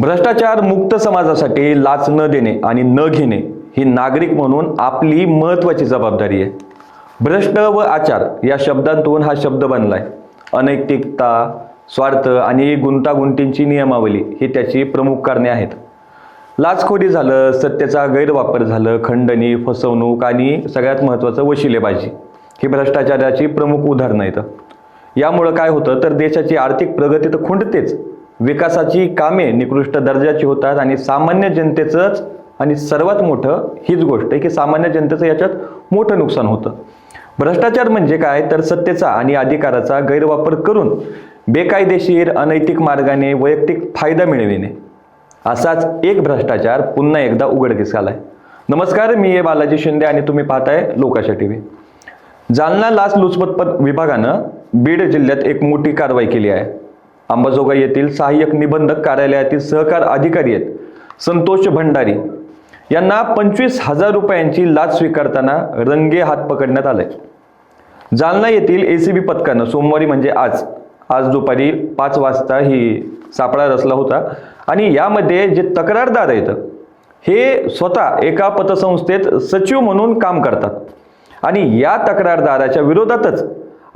भ्रष्टाचार मुक्त समाजासाठी लाच न देणे आणि न घेणे ही नागरिक म्हणून आपली महत्त्वाची जबाबदारी आहे. भ्रष्ट व आचार या शब्दांतून हा शब्द बनलाय. अनैतिकता स्वार्थ आणि गुंतागुंतींची नियमावली ही त्याची प्रमुख कारणे आहेत. लाचखोरी झालं सत्तेचा गैरवापर झालं खंडणी फसवणूक आणि सगळ्यात महत्त्वाचं वशिलेबाजी ही भ्रष्टाचाराची प्रमुख उदाहरणं आहेत. यामुळं काय होतं? तर देशाची आर्थिक प्रगती तर खुंटतेच. विकासाची कामे निकृष्ट दर्जाची होतात आणि सामान्य जनतेचंच आणि सर्वात मोठं हीच गोष्ट आहे की सामान्य जनतेचं याच्यात मोठं नुकसान होतं. भ्रष्टाचार म्हणजे काय? तर सत्तेचा आणि अधिकाराचा गैरवापर करून बेकायदेशीर अनैतिक मार्गाने वैयक्तिक फायदा मिळविणे. असाच एक भ्रष्टाचार पुन्हा एकदा उघडकीस आलाय. नमस्कार मी ए बालाजी शिंदे आणि तुम्ही पाहताय लोकाशा टीव्ही. जालना लाच लुचपत विभागानं बीड जिल्ह्यात एक मोठी कारवाई केली आहे. अंबाजोगाई येथील सहाय्यक निबंधक कार्यालयातील सहकार अधिकारी आहेत. संतोष भंडारी यांना पंचवीस हजार रुपयांची लाच स्वीकारताना रंगे हात पकडण्यात आले. जालना येथील एसीबी पथकानं सोमवारी म्हणजे आज आज दुपारी पाच वाजता ही सापळा रचला होता आणि यामध्ये जे तक्रारदार आहेत हे स्वतः एका पतसंस्थेत सचिव म्हणून काम करतात आणि या तक्रारदाराच्या विरोधातच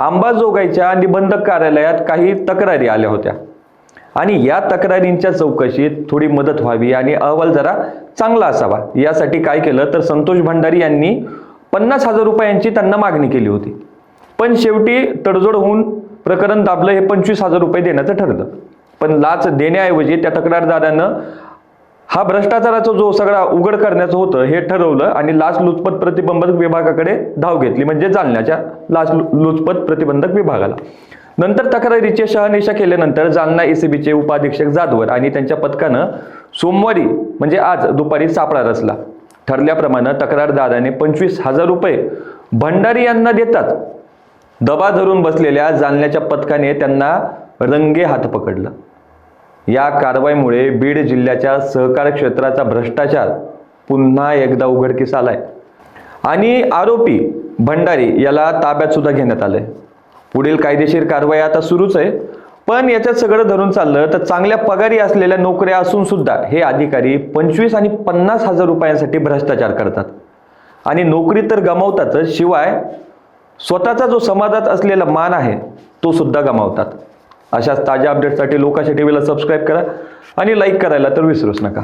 अंबाजोगाईच्या निबंधक कार्यालयात काही तक्रारी आल्या होत्या. आणि या तक्रारींच्या चौकशीत थोडी मदत व्हावी आणि अहवाल जरा चांगला असावा. यासाठी काय केलं तर संतोष भंडारी यांनी पन्नास हजार रुपयांची त्यांना मागणी केली होती. पण शेवटी तडजोड होऊन प्रकरण दाबलं हे पंचवीस हजार रुपये देण्याचं ठरलं. पण लाच देण्याऐवजी त्या तक्रारदारानं हा भ्रष्टाचाराचा जो सगळा उघड करण्याचं होतं हे ठरवलं आणि लाच लुचपत प्रतिबंधक विभागाकडे धाव घेतली म्हणजे जालन्याच्या लाच लु- लुचपत प्रतिबंधक विभागाला. नंतर तक्रारीचे शहानिशा केल्यानंतर जालना एसीबीचे उपाधीक्षक जाधवर आणि त्यांच्या पथकानं सोमवारी म्हणजे आज दुपारी सापळा रचला. ठरल्याप्रमाणे तक्रारदाराने पंचवीस हजार रुपये भंडारी यांना देतात. दबा धरून बसलेल्या जालन्याच्या पथकाने त्यांना रंगे हात पकडलं. या कारवाईमुळे बीड जिल्ह्याच्या सहकार क्षेत्राचा भ्रष्टाचार पुन्हा एकदा उघडकीस आलाय. आणि आरोपी भंडारी याला ताब्यात सुद्धा घेण्यात आलंय. पुढील कायदेशीर कारवाई आता सुरूच आहे. पण याच्यात सगळं धरून चाललं तर चांगल्या पगारी असलेल्या नोकऱ्या असून सुद्धा हे अधिकारी पंचवीस आणि पन्नास हजार रुपयांसाठी भ्रष्टाचार करतात. आणि नोकरी तर गमावतातच शिवाय स्वतःचा जो समाजात असलेला मान आहे तो सुद्धा गमावतात. अशाच ताज्या अपडेटसाठी लोकांच्या टीव्हीला सबस्क्राईब करा आणि लाईक करायला तर विसरूच नका.